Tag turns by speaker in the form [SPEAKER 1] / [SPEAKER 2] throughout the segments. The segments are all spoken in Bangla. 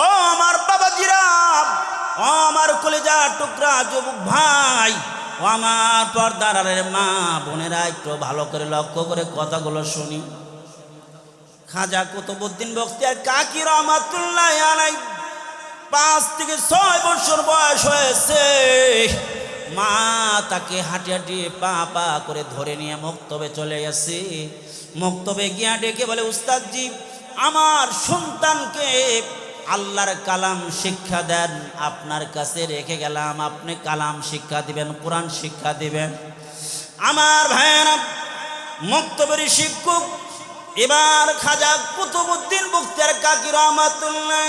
[SPEAKER 1] ও আমার বাবাজিরা, ও আমার কলেজা টুকরা যুবক ভাই, ও আমার পর্দার মা বোনেরা, একটু ভালো করে লক্ষ্য করে কথাগুলো শুনি। খাজা কুতুবুদ্দিন বখতিয়ার কাকি রহমাতুল্লাহ আলাই পাঁচ থেকে ছয় বছর বয়স হয়েছে। মা তাকে হাঁটি হাঁটি পা পা করে ধরে নিয়ে মক্তবে চলে গেছে। মক্তবে গিয়া ডেকে বলে, উস্তাদজি, আমার সন্তানকে আল্লাহর কালাম শিক্ষা দেন, আপনার কাছে রেখে গেলাম, আপনি কালাম শিক্ষা দিবেন, কোরআন শিক্ষা দিবেন। আমার ভাইয়েরা, মক্তবের শিক্ষক, এবার খাজা কুতুবুদ্দিন মুক্তার কাকি রহমাতুল্লাহ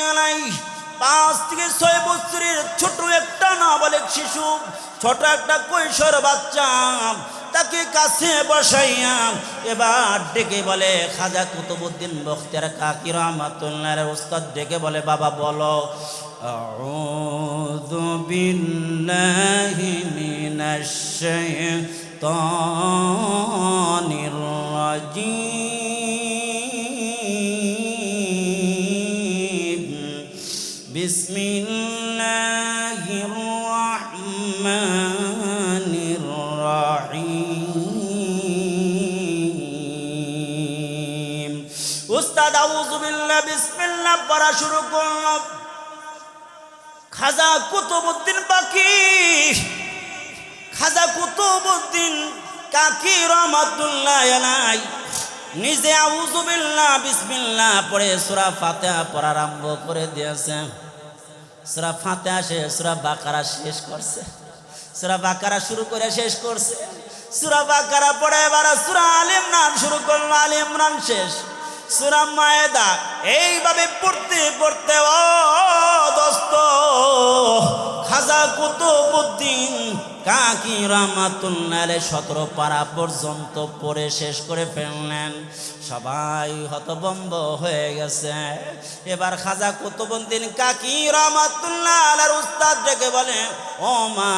[SPEAKER 1] পাঁচ থেকে ছয় বছরের ছোট একটা নাবালিক শিশু, ছোট একটা কৈশোর বাচ্চা তাকে কাছে বসাইয়া এবার ডেকে বলে খাজা কুতুবুদ্দিন বখতিয়ার কাকি রহমাতুল্লাহ উস্তাদ ডেকে বলে বাবা বলো أعوذ بالله من الشيطان الرجيم بسم الله الرحمن পড়া শুরু করলাম খাজা কুতুবুদ্দিন বাকি খাজা কুতুবুদ্দিন কাকি রহমাতুল্লাহ নিজে আউজুবিল্লাহ বিসমিল্লাহ পড়ে সূরা ফাতিহা পড়া আরম্ভ করে দিয়েছে। সূরা ফাতিহা শেষ সূরা বাকারা শেষ করছে। সূরা বাকারা শুরু করে শেষ করছে। সূরা বাকারা পড়ে এবার সূরা আল ইমরান শুরু করল। আল ইমরান শেষ। সূরা মায়েদা, এইভাবে পড়তে পড়তে, ও দোস্ত, খাজা কুতুবুদ্দিন কাকি রহমাতুল্লাহ সতেরো পাড়া পর্যন্ত পড়ে শেষ করে ফেললেন। সবাই হতবম্ব হয়ে গেছে। এবার খাজা কুতুবুদ্দিন কাকি রহমাতুল্লাহ উস্তাদ ডেকে বলে, ও মা,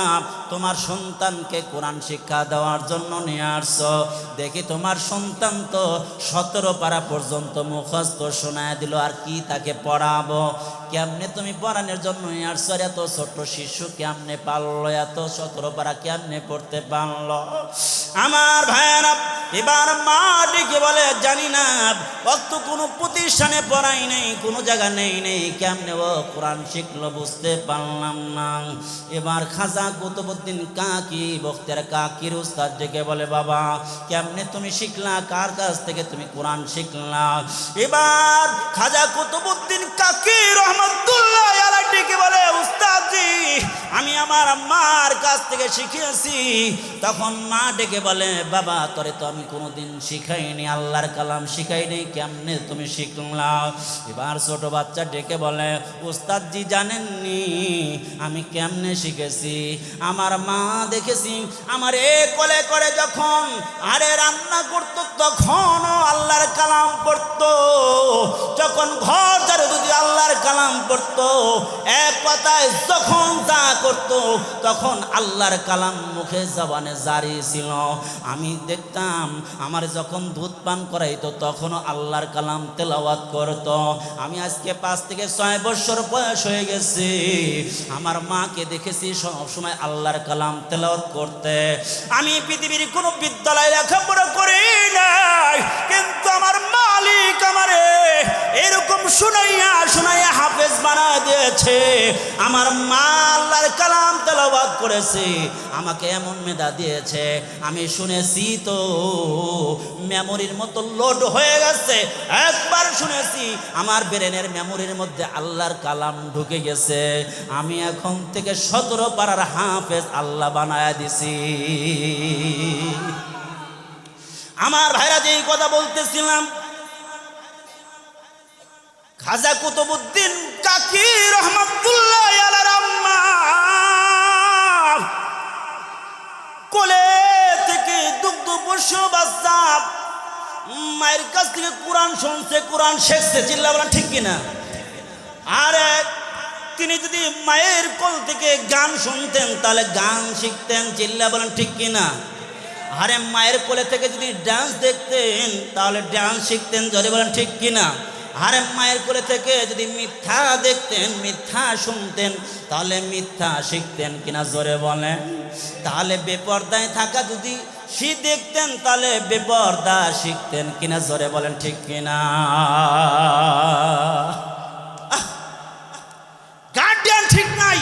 [SPEAKER 1] তোমার সন্তানকে কোরআন শিক্ষা দেওয়ার জন্য নিয়ে আসছো। দেখি তোমার সন্তান তো সতেরো পারা পর্যন্ত মুখস্থ শোনায় দিল, আর কি তাকে পড়াবো? কেমনে তুমি পড়ানোর জন্য নিয়ে আসছো? এত ছোট্ট শিশু কেমনে পারল? এত সতেরো পারা কেমনে পড়তে পারল? আমার ভাইয়েরা এবার মা ডেকে বলে, জানি না অত কোনো প্রতিষ্ঠানে পড়াই নেই, কোনো জায়গা নেই নেই, কেমনে ও কোরআন শিখলো বুঝতে পারলাম না। এবার খাজা কুতুবুদ্দিন কাকি বক্তের কাকির উস্তাদ ডেকে বলে, বাবা, কেমনে তুমি শিখলা? কার কাছ থেকে তুমি কোরআন শিখলা? এবার খাজা কুতুবুদ্দিন কাকি রহমতুল্লাহ ডেকে বলে, উস্তাদজি, আমি আমার মার কাছ থেকে শিখিয়েছি। তখন মা ডেকে বলে, বাবা, তোরে তো আমি কোনোদিন শিখাইনি, আল্লাহর কালাম শিখাইনি, কেমনে তুমি শিখলা? এবার ছোট বাচ্চা ডেকে বলে উস্তাদজি জানেননি আমি কেমনে শিখেছি? আমার মা দেখেছি, আমার এ কলে করে যখন আরে রান্না করতো, তখনও আল্লাহর কালাম পড়তো। যখন ঘর ঝাড়ু যদি আল্লাহর কালাম পড়তো এক কথায় যখন তা করতো, তখন আল্লাহর কালাম মুখে জবানে জারি ছিল। আমি দেখতাম আমার যখন দুধ পান করাইতো, তখনও আল্লাহর কালাম তেলাওয়াত করত। আমি আজকে পাঁচ থেকে ছয় বছর বয়স হয়ে গেছি। আমার মাকে দেখেছি, সবসময় আল্লাহর কালাম তেলাওয়াত করতে। আমি পৃথিবীর কোনো বিদ্যালয়ে লেখাপড়া করি নাই, কিন্তু আমার মালিক আমারে, এরকম শুনাইয়া শুনাইয়া হাফেজ বানা দিয়েছে। আমার মা আল্লাহর কালাম তেলাওয়াত করেছে, আমাকে এমন মেধা দিয়েছে। আমি শুনেছি তো, মেমোরির মতো লোড হয়ে গেছে। একবার শুনেছি, আমার ব্রেনের মেমোরির মধ্যে আল্লাহর কালাম ঢুকে গেছে। আমি এখন থেকে সতেরো পাড়ার হাফেজ আল্লাহ বানায়া দিছি। আমার ভাইরা যেই কথা বলতেছিলাম খাজা কুতুবুদ্দিন কাকি রহমতুল্লাহ আম্মা। কোলে থেকে দুগ্ধ পশু বাচ্চা মায়ের কাছ থেকে কোরআন শুনছে, কোরআন শেখছে, চিল্লা বলেন ঠিক কিনা? আর, তিনি যদি মায়ের কোল থেকে গান শুনতেন, তাহলে গান শিখতেন, চিল্লা বলেন ঠিক কিনা? আরে, মায়ের কোলে থেকে যদি ডান্স দেখতেন, তাহলে ডান্স শিখতেন যদি বলেন ঠিক কিনা? আরে মায়ের কোলে থেকে যদি মিথ্যা দেখতেন, মিথ্যা শুনতেন, তাহলে মিথ্যা শিখতেন কিনা জোরে বলেন। তাহলে বেপর্দায় থাকা যদি সে দেখতেন, তাহলে বেপর্দা শিখতেন কিনা জোরে বলেন ঠিক কিনা? গার্ডিয়ান ঠিক নাই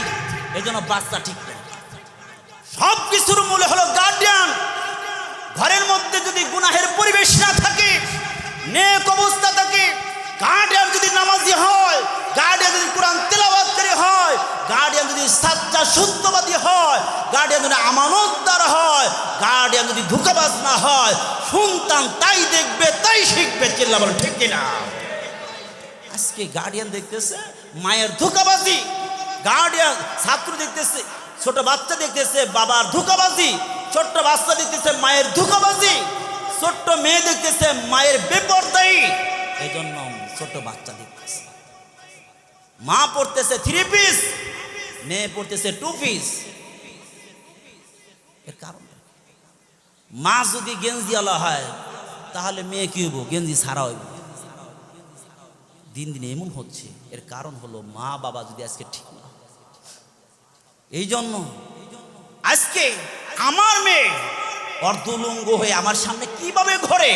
[SPEAKER 1] এই জন্য বাচ্চা ঠিক নেই। সব কিছুর মূলে হলো গার্ডিয়ান ঘরের মধ্যে যদি গুনাহের পরিবেশ না থাকে, নেক অবস্থা থাকে গার্ডিয়ান যদি নামাজি হয় গার্ডিয়ান যদি কোরআন তেলাবাদকারী হয় গার্ডিয়ান যদি সাচ্চা সত্যবাদী হয় গার্ডিয়ান যদি আমানতদার হয় গার্ডিয়ান যদি ধোকাবাজ না হয় সন্তান তাই দেখবে, তাই শিখবে, চিল্লা বলে, ঠিক কিনা? আজকে গার্ডিয়ান দেখতেছে, মায়ের ধোকাবাজি। গার্ডিয়ান ছাত্র দেখতেছে, ছোট বাচ্চা দেখতেছে, বাবার ধোকাবাজি। ছোট্ট বাচ্চা দেখতেছে, মায়ের ধোকাবাজি। ছোট্ট মেয়ে দেখতেছে, মায়ের বেপরদায়ী এই জন্য ছোট বাচ্চা দেখতেছে। মা পড়তেছে থ্রি পিস মেয়ে পড়তেছে টু পিস এর কারণ মা যদি গেঞ্জিওয়ালা হয়, তাহলে মেয়ে কি হইব? গেঞ্জি ছাড়া হইব। দিন দিন এমন হচ্ছে। এর কারণ হলো মা বাবা যদি আজকে ঠিক না এই জন্য আজকে আমার মেয়ে অর্ধলঙ্গ হয়ে আমার সামনে কীভাবে ঘরে?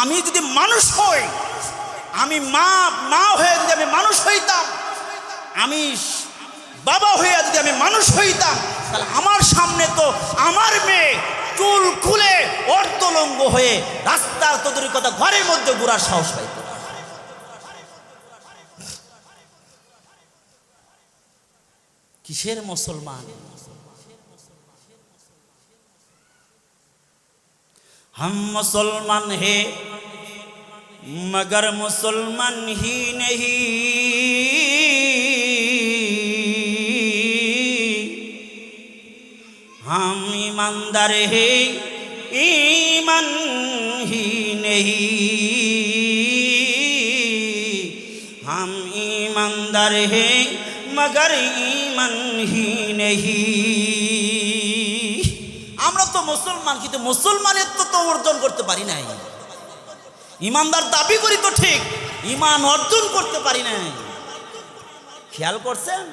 [SPEAKER 1] আমি যদি মানুষ হই আমি মা মা হয়ে যদি আমি মানুষ হইতাম আমি স- বাবা হয়ে যদি আমি মানুষ হইতাম তাহলে আমার সামনে তো আমার মেয়ে চুল খুলে অর্ধলঙ্গ হয়ে রাস্তার তদুরি কথা ঘরের মধ্যে ঘোরার সাহস পাইত না। কিসের মুসলমান हम मुसलमान है مگر مسلمان ہی نہیں ہم ایماندار ہیں ایمان ہی نہیں ہم ایماندار ہیں مگر ایمان ہی نہیں আমরা তো মুসলমান কিন্তু মুসলমানের তো অর্জন করতে পারি নাই ইমানদার দাবি করি তো ঠিক ইমান অর্জন করতে পারি নাই। খেয়াল করছেন?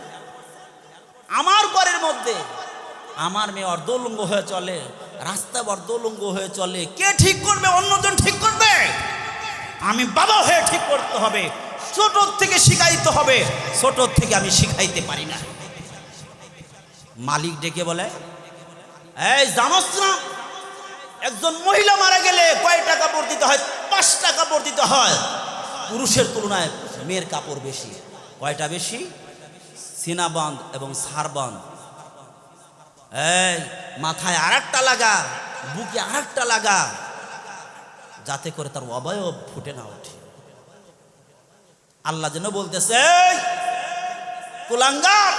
[SPEAKER 1] আমার ঘরের মধ্যে আমার মেয়ে অর্ধলঙ্গ হয়ে চলে রাস্তা অর্ধলঙ্গ হয়ে চলে। কে ঠিক করবে, অন্যজন ঠিক করবে? আমি বাবা হয়ে ঠিক করতে হবে, ছোট থেকে শিখাইতে হবে, ছোট থেকে আমি শিখাইতে পারি না। মালিক ডেকে বলে, এই জানোস না, একজন মহিলা মারা গেলে কয় টাকা কাপড় দিতে হয়? পাঁচ টাকা কাপড় দিতে হয়। পুরুষের তুলনায় মেয়ের কাপড় বেশি। কয়টা বেশি? সিনাবন্ধ এবং সারবন্ধ। এই মাথায় আর একটা লাগা বুকে আর একটা লাগা। যাতে করে তার অবয়ব ফুটে না ওঠে। আল্লাহ যেন বলতেছে "এই, কুলাঙ্গার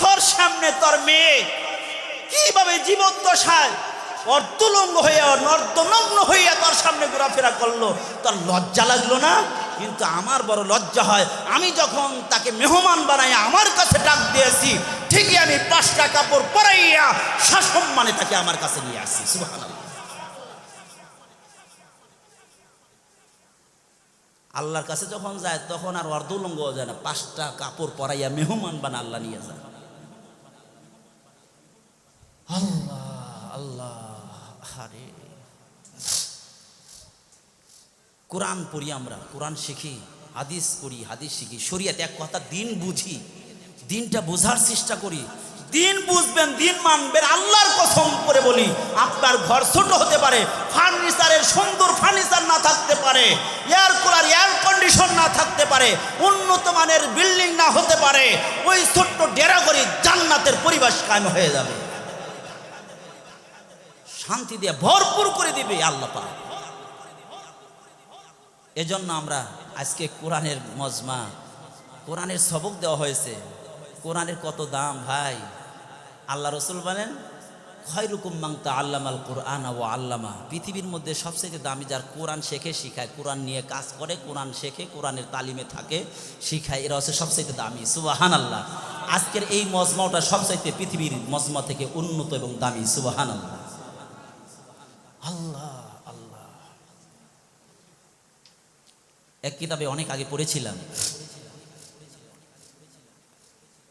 [SPEAKER 1] তোর সামনে তোর মেয়ে কীভাবে জীবদ্দশায় অর্ধলঙ্গ হয়ে নর্দনগ্ন হইয়া তোর সামনে ঘোরাফেরা করল। তোর লজ্জা লাগল না? কিন্তু আমার বড় লজ্জা হয়, আমি যখন তাকে মেহমান বানাই আমার কাছে ডাক দিয়েছি, ঠিকই আমি পাঁচটা কাপড় পরাইয়া সসম্মানে তাকে আমার কাছে নিয়ে আসি। আল্লাহর কাছে যখন যায়, তখন আর অর্ধলঙ্গ যায় না। পাঁচটা কাপড় পরাইয়া মেহমান বানা আল্লাহ নিয়ে যায়। আল্লাহ আল্লাহ। আরে কোরআন পড়ি আমরা, কোরআন শিখি, হাদিস পড়ি, হাদিস শিখি। শরিয়াতে এক কথা, দিন বুঝি, দিনটা বোঝার চেষ্টা করি। দিন বুঝবেন, দিন মানবেন, আল্লাহর কসম করে বলি, আপনার ঘর ছোট হতে পারে, ফার্নিচারের সুন্দর ফার্নিচার না থাকতে পারে এয়ার কুলার এয়ার কন্ডিশন না থাকতে পারে, উন্নত মানের বিল্ডিং না হতে পারে, ওই ছোট্ট ডেরা করে জান্নাতের পরিবেশ কায়েম হয়ে যাবে। শান্তি দিয়ে ভরপুর করে দিবে আল্লাহ পাক। এজন্য আমরা আজকে কোরআনের মজমা, কোরআনের সবক দেওয়া হয়েছে। কোরআনের কত দাম ভাই? আল্লাহ রসুল বলেন, খয়রুকুম মাংতা আল্লামাল কোরআন ও আল্লামা। পৃথিবীর মধ্যে সবচেয়ে দামি যার কোরআন শেখে, শিখায়। কোরআন নিয়ে কাজ করে, কোরআন শেখে, কোরআনের তালিমে থাকে, শিখায়। এরা হচ্ছে সবচেয়ে দামি। সুবাহান আল্লাহ আজকের এই মজমাটা সবচাইতে পৃথিবীর মজমা থেকে উন্নত এবং দামি। সুবাহান আল্লাহ আল্লাহ আল্লাহ। এক কিতাবে অনেক আগে পড়েছিলাম।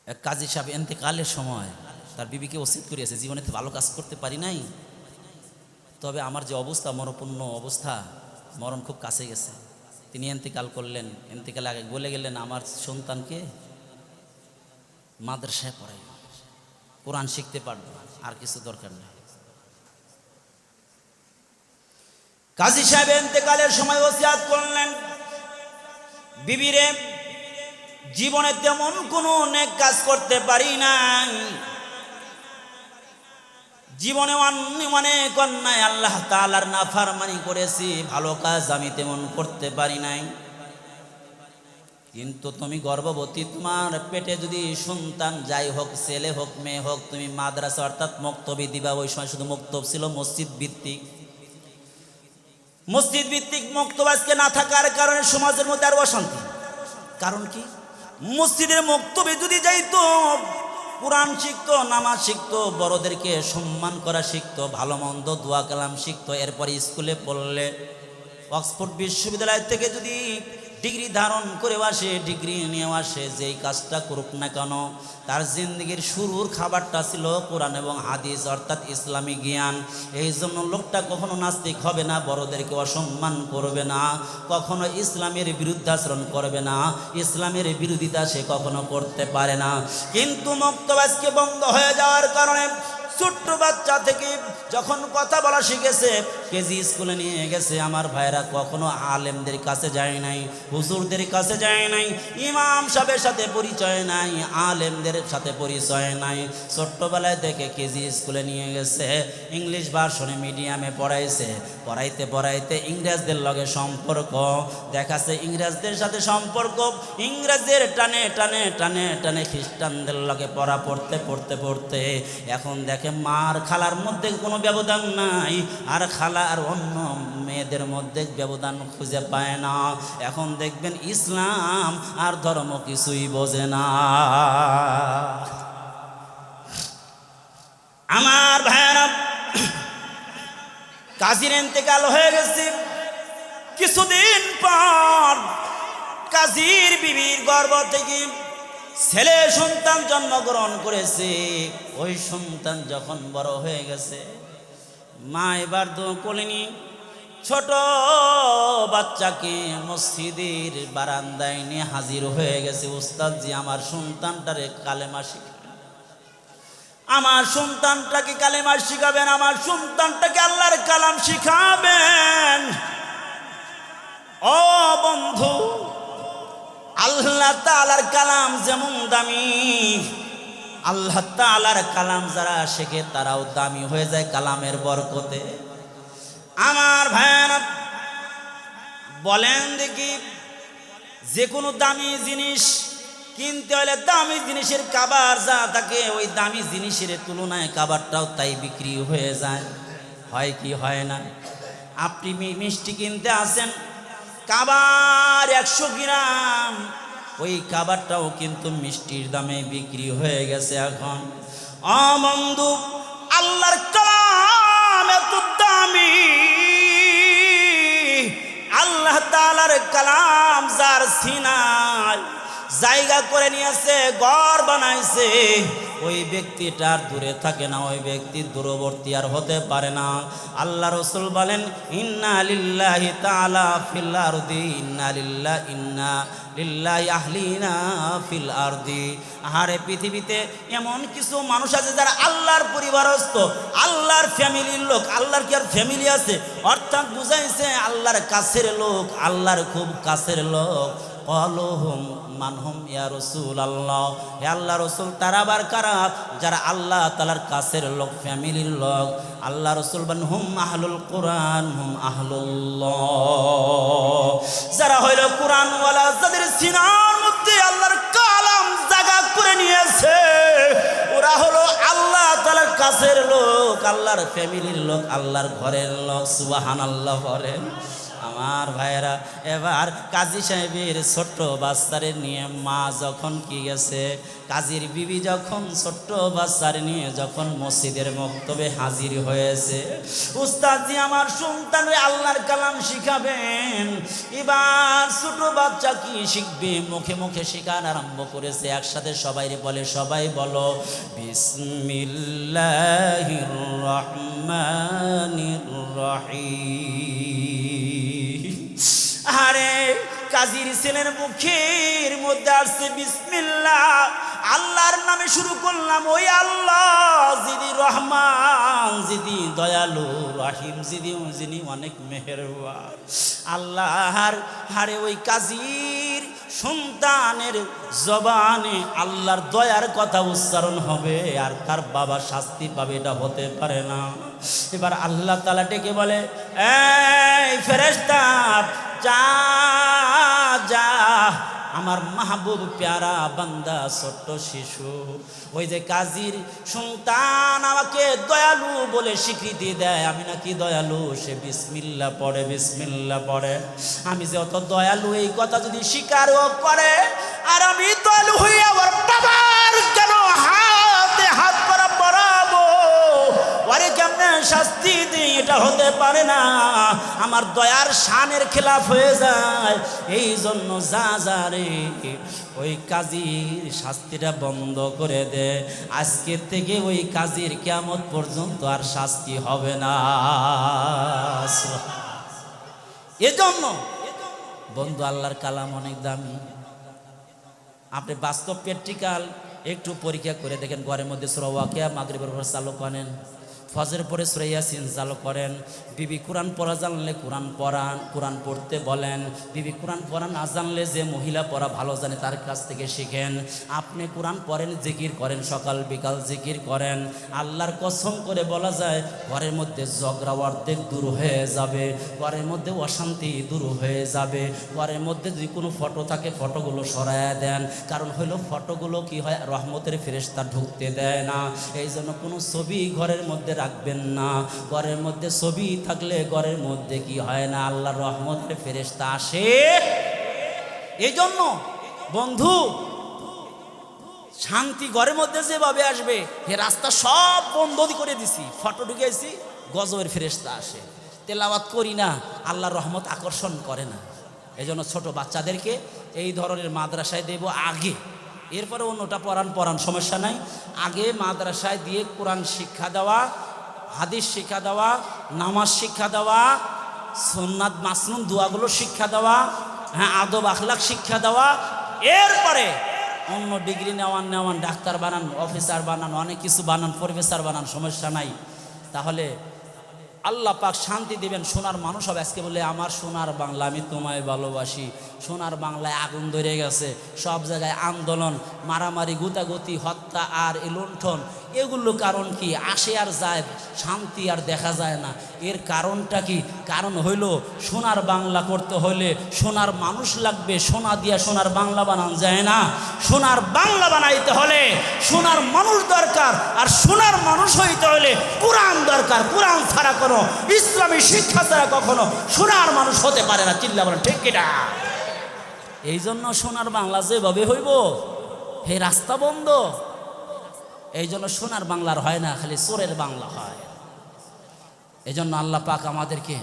[SPEAKER 1] এক কাজী সাহেব এন্তেকালের সময় তার বিবিকে ওসিদ করিয়েছে, জীবনে ভালো কাজ করতে পারি নাই। তবে আমার যে অবস্থা মরপূর্ণ অবস্থা, মরণ খুব কাছে গেছে। তিনি এন্তেকাল করলেন। এন্তেকাল আগে বলে গেলেন, আমার সন্তানকে মাদ্রাসায় পড়াই কোরআন শিখতে পারব, আর কিছু দরকার নেই। কাজী সাহেব এন্তেকালের সময় ওসিয়াত করলেন। বিবিরে, জীবনে তেমন কোনো অনেক কাজ করতে পারি নাই। জীবনে অনেক অন্যায় আল্লাহ তালার নাফারমানি করেছি, ভালো কাজ আমি তেমন করতে পারি নাই। কিন্তু তুমি গর্ভবতী, তোমার পেটে যদি সন্তান যাই হোক, ছেলে হোক, মেয়ে হোক, তুমি মাদ্রাসা অর্থাৎ মক্তবি দিবা, ওই সময় শুধু মক্তব ছিল মসজিদ ভিত্তিক। মসজিদ ভিত্তিক মক্তব আজকে না থাকার কারণে সমাজের মধ্যে আর অশান্তি। কারণ কি? মসজিদের মক্তবে যদি যাইতো, কোরআন শিখতো, নামাজ শিখতো, বড়দেরকে সম্মান করা শিখতো, ভালো মন্দ দোয়া কালাম শিখতো, এরপরে স্কুলে পড়লে, অক্সফোর্ড বিশ্ববিদ্যালয় থেকে যদি ডিগ্রি ধারণ করে আসে, ডিগ্রি নিয়ে আসে, যেই কাজটা করুক না কেন, তার জিন্দগির শুরুর খাবারটা ছিল কোরআন এবং হাদিস, অর্থাৎ ইসলামী জ্ঞান। এই জন্য লোকটা কখনো নাস্তিক হবে না, বড়দেরকে অসম্মান করবে না, কখনো ইসলামের বিরুদ্ধাচরণ করবে না, ইসলামের বিরোধিতা সে কখনো করতে পারে না। কিন্তু মক্তবাজকে বন্ধ হয়ে যাওয়ার কারণে ছোট্ট বাচ্চা থেকে যখন কথা বলা শিখেছে, কেজি স্কুলে নিয়ে গেছে। আমার ভাইরা কখনো আলেমদের কাছে যায় নাই, হুজুরদের কাছে যায় নাই, ইমাম সাহেবের সাথে পরিচয় নাই, আলেমদের সাথে পরিচয় নাই। ছোট্টবেলায় থেকে কেজি স্কুলে নিয়ে গেছে, ইংলিশ ভার্সনে মিডিয়ামে পড়াইছে। পড়াইতে পড়াইতে ইংরেজদের লগে সম্পর্ক, দেখাচ্ছে ইংরেজদের সাথে সম্পর্ক। ইংরেজদের টানে টানে টানে টানে খ্রিস্টানদের লগে পড়া পড়তে পড়তে পড়তে। এখন দেখে মার খালার মধ্যে কোনো ব্যবধান নাই। আর খালা আর অন্য মেয়েদের মধ্যে ব্যবধান খুঁজে পায় না। এখন দেখবেন ইসলাম আর ধর্ম কিছুই বোঝে না। আমার ভাইয়েরা, কাজীর এতেকাল হয়ে গেছে। কিছুদিন পর কাজীর বিবির গর্ভ থেকে ছেলে সন্তান জন্মগ্রহণ করেছে, ওই সন্তান যখন বড় হয়ে গেছে, মা এবার তো কোলেনি ছোট বাচ্চাকে মসজিদের বারান্দায় নিয়ে হাজির হয়ে গেছে উস্তাদজি আমার সন্তানটারে কালেমা শিখা আমার সন্তানটাকে কালেমা শিখাবেন, আমার সন্তানটাকে আল্লাহর কালাম শিখাবেন। ও বন্ধু আল্লাহ তালার কালাম যেমন দামি, আল্লাহ তালার কালাম যারা শেখে তারাও দামি হয়ে যায় কালামের বরকতে। আমার ভাইয়ারা, বলেন দেখি যে কোনো দামি জিনিস কিনতে হলে দামি জিনিসের কাবার যা থাকে, ওই দামি জিনিসের তুলনায় কাবারটাও তাই বিক্রি হয়ে যায়। হয় কি হয় না? আপনি মিষ্টি কিনতে আসেন কাবার একশো গ্রাম। ওই কাবারটাও কিন্তু মিষ্টির দামে বিক্রি হয়ে গেছে এখন। অমন্দু, আল্লাহর কালাম এত দামি। আল্লাহ তালার কালাম যার সিনায় জায়গা করে নিয়েছে, ঘর বানাইছে। ওই ব্যক্তিটার দূরে থাকে না, ওই ব্যক্তি দূরবর্তী আর হতে পারে না। আল্লাহ রসুল বলেন, ইন্না লিল্লাহি তালা ফিল আরদি, ইন্না লিল্লাহ ইন্না লিল্লাহি আহলিনা ফিল আরদি। আহারে, পৃথিবীতে এমন কিছু মানুষ আছে যারা আল্লাহর পরিবারস্থ, আল্লাহর ফ্যামিলির লোক। আল্লাহর কি আর ফ্যামিলি আছে? অর্থাৎ বুঝাইছে, আল্লাহর কাছের লোক, আল্লাহর খুব কাছের লোক। কলহুম মানহুম, ইয়া রসুল আল্লাহ হে আল্লাহ রসুল, তারা আবার কারা? যারা আল্লাহ তালার কাছের লোক, ফ্যামিলির লোক। আল্লাহ রসুল বান হুম আহলুল কোরআন, হুম আহলুল্লাহ। যারা হইল কোরআনওয়ালা, যাদের সিনার মধ্যে আল্লাহর কালাম জাগা করে নিয়েছে, ওরা হলো আল্লাহ তালার কাছের লোক, আল্লাহর ফ্যামিলির লোক, আল্লাহর ঘরের লোক। সুবাহান আল্লাহ বলেন। আমার ভাইয়েরা, এবার কাজী সাহেবের ছোট্ট বাচ্চারে নিয়ে মা যখন কি গেছে, কাজীর বিবি যখন ছোট্ট বাচ্চারে নিয়ে যখন মসজিদের মক্তবে হাজির হয়েছে, উস্তাদজি আমার সন্তানরে আল্লাহর কালাম শিখাবেন। এবার ছোট বাচ্চা কি শিখবে? মুখে মুখে শেখার আরম্ভ করেছে, একসাথে সবাই বলে, সবাই বলো, বিসমিল্লাহির রহমানির রহিম। আরে কাজীর ছেলের মুখের মধ্যে আসছে বিসমিল্লাহ। আল্লাহর নামে শুরু করলাম, ওই আল্লাহ, যিনি রহমান, যিনি দয়ালু, রহিম, যিনি যিনি অনেক মেহেরবান। আল্লাহর হারে ওই কাজীর সন্তানের জবানে আল্লাহর দয়ার কথা উচ্চারণ হবে, আর তার বাবা শাস্তি পাবে, এটা হতে পারে না। এবার আল্লাহ তালা ডেকে বলে, এই ফেরেস্তা যা যা। আমার মাহবুব প্যারা বান্দা, ছোট্ট শিশু। ওই যে কাজীর সন্তান আমাকে দয়ালু বলে স্বীকৃতি দেয়। আমি নাকি দয়ালু, সে বিসমিল্লা পড়ে বিসমিল্লা পড়ে। আমি যে অত দয়ালু, এই কথা যদি স্বীকারও করে, আর আমি দয়ালু হয়ে শাস্তি দিই এটা হতে পারে না। আমার দয়ার শানের খেলাফ হয়ে যায়। এই জন্য যা যা রে, ওই কাজীর শাস্তিটা বন্ধ করে দে। আজকে থেকে ওই কাজীর কেমত পর্যন্ত আর শাস্তি হবে না। এজন্য বন্ধু, আল্লাহর কালাম অনেক দামি। আপনি বাস্তব প্র্যাকটিক্যাল একটু পরীক্ষা করে দেখেন, ঘরের মধ্যে সুরওয়াকিয়া মাগরিবের চালু করেন। ফজর পরে সুরাইয়াসিন চালু করেন। বিবি কোরআন পড়া জানলে কোরআন পড়ান, কোরআন পড়তে বলেন। বিবি কোরআন পড়া না জানলে যে মহিলা পড়া ভালো জানে তার কাছ থেকে শিখেন। আপনি কোরআন পড়েন, জিকির করেন, সকাল বিকাল জিকির করেন। আল্লাহর কসম করে বলা যায়, ঘরের মধ্যে ঝগড়া অর্ধেক দূর হয়ে যাবে, ঘরের মধ্যে অশান্তি দূর হয়ে যাবে। ঘরের মধ্যে যদি কোনো ফটো থাকে, ফটোগুলো সরাইয়া দেন। কারণ হইল ফটোগুলো কি হয়, রহমতের ফেরেস্তা ঢুকতে দেয় না। এই জন্য কোনো ছবি ঘরের মধ্যে রাখবেন না। ঘরের মধ্যে ছবি থাকলে ঘরের মধ্যে কি হয় না? আল্লাহর রহমতের ফেরেস্তা আসে। এই জন্য বন্ধু, শান্তি ঘরের মধ্যে যেভাবে আসবে, হে রাস্তা সব বন্ধ করে দিছি। ফটো ঢুকেছি, গজবের ফেরেস্তা আসে। তেলাওয়াত করি না, আল্লাহর রহমত আকর্ষণ করে না। এই জন্য ছোটো বাচ্চাদেরকে এই ধরনের মাদ্রাসায় দেব আগে। এরপরে অন্যটা পড়ান পড়ান, সমস্যা নাই। আগে মাদ্রাসায় দিয়ে কোরআন শিক্ষা দেওয়া হাদিস শিক্ষা দেওয়া, নামাজ শিক্ষা দেওয়া সোননাথ মাসনুন দোয়াগুলো শিক্ষা দেওয়া হ্যাঁ আদব আখলাক শিক্ষা দেওয়া, এরপরে অন্য ডিগ্রি নেওয়ান নেওয়ান, ডাক্তার বানান, অফিসার বানান, অনেক কিছু বানান, প্রফেসর বানান, সমস্যা নাই। তাহলে আল্লাহ পাক শান্তি দিবেন, সোনার মানুষ হবে। আজকে বলে, আমার সোনার বাংলা, আমি তোমায় ভালোবাসি। সোনার বাংলায় আগুন ধরে গেছে। সব জায়গায় আন্দোলন, মারামারি, গুতাগুতি, হত্যা আর লুণ্ঠন এগুলো কারণ কি? আসে আর যায়, শান্তি আর দেখা যায় না। এর কারণটা কি? কারণ হইল সোনার বাংলা করতে হলে সোনার মানুষ লাগবে, সোনা দিয়া সোনার বাংলা বানান যায় না। সোনার বাংলা বানাইতে হলে সোনার মানুষ দরকার, আর সোনার মানুষ হইতে হলে কোরআন দরকার। কোরআন ছাড়া কোনো ইসলামী শিক্ষা ছাড়া কখনো সোনার মানুষ হতে পারে না। চিল্লা বলেন, ঠিক কিনা? এই জন্য সোনার বাংলা যেভাবে হইব, হে রাস্তা বন্ধ। এই জন্য সোনার বাংলার হয় না, খালি সোরের বাংলা হয়। এই জন্য আল্লাহ পাক আমাদেরকে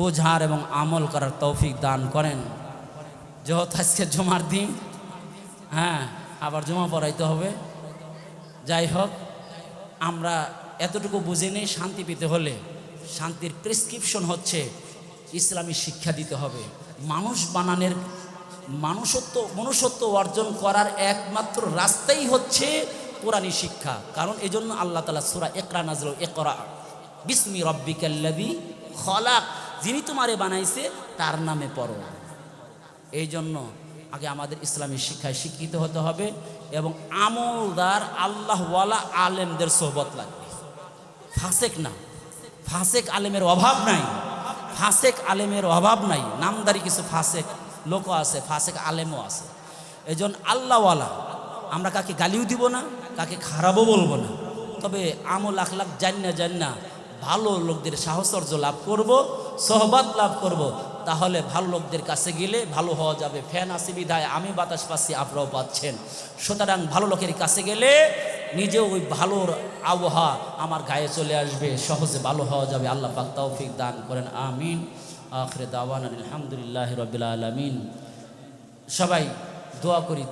[SPEAKER 1] বোঝার এবং আমল করার তৌফিক দান করেন। যেহেতু আজকে জমার দিন হ্যাঁ আবার জমা পড়াইতে হবে। যাই হোক, আমরা এতটুকু বুঝে নেই শান্তি পেতে হলে শান্তির প্রেসক্রিপশন হচ্ছে ইসলামী শিক্ষা দিতে হবে। মানুষ বানানের মানুষত্ব, মনুষ্যত্ব অর্জন করার একমাত্র রাস্তাই হচ্ছে কোরআনী শিক্ষা। কারণ এই জন্য আল্লাহ তালা সুরা একরা নাজল একরা বিসমি রব্বিকাল্লাবি খলাক। যিনি তোমারে বানাইছে, তার নামে পড়ো। এই জন্য আগে আমাদের ইসলামী শিক্ষায় শিক্ষিত হতে হবে এবং আমলদার, আল্লাহওয়ালা আলেমদের সোহবত লাগবে। ফাসেক না। ফাসেক আলেমের অভাব নাই। ফাসেক আলেমের অভাব নাই। নামদারি কিছু ফাসেক লোকও আছে, ফাসেক আলেমও আছে। এজন আল্লাহওয়ালা। আমরা কাকে গালিও দিব না? কাকে খারাপও বলব না। তবে আমল আখলাখ জান না জান না ভালো লোকদের সাহচর্য লাভ করব, সহবাদ লাভ করব। তাহলে ভালো লোকদের কাছে গেলে ভালো হওয়া যাবে। ফ্যান আসি বিধায় আমি বাতাস পাচ্ছি, আপনারাও পাচ্ছেন। সুতরাং ভালো লোকের কাছে গেলে নিজেও ওই ভালোর আবহাওয়া আমার গায়ে চলে আসবে। সহজে ভালো হওয়া যাবে। আল্লাহ পাক তৌফিক দান করেন। আমিন। আখরে দাওয়ান আলহামদুলিল্লাহ রবিল আলমিন। সবাই দোয়া করি।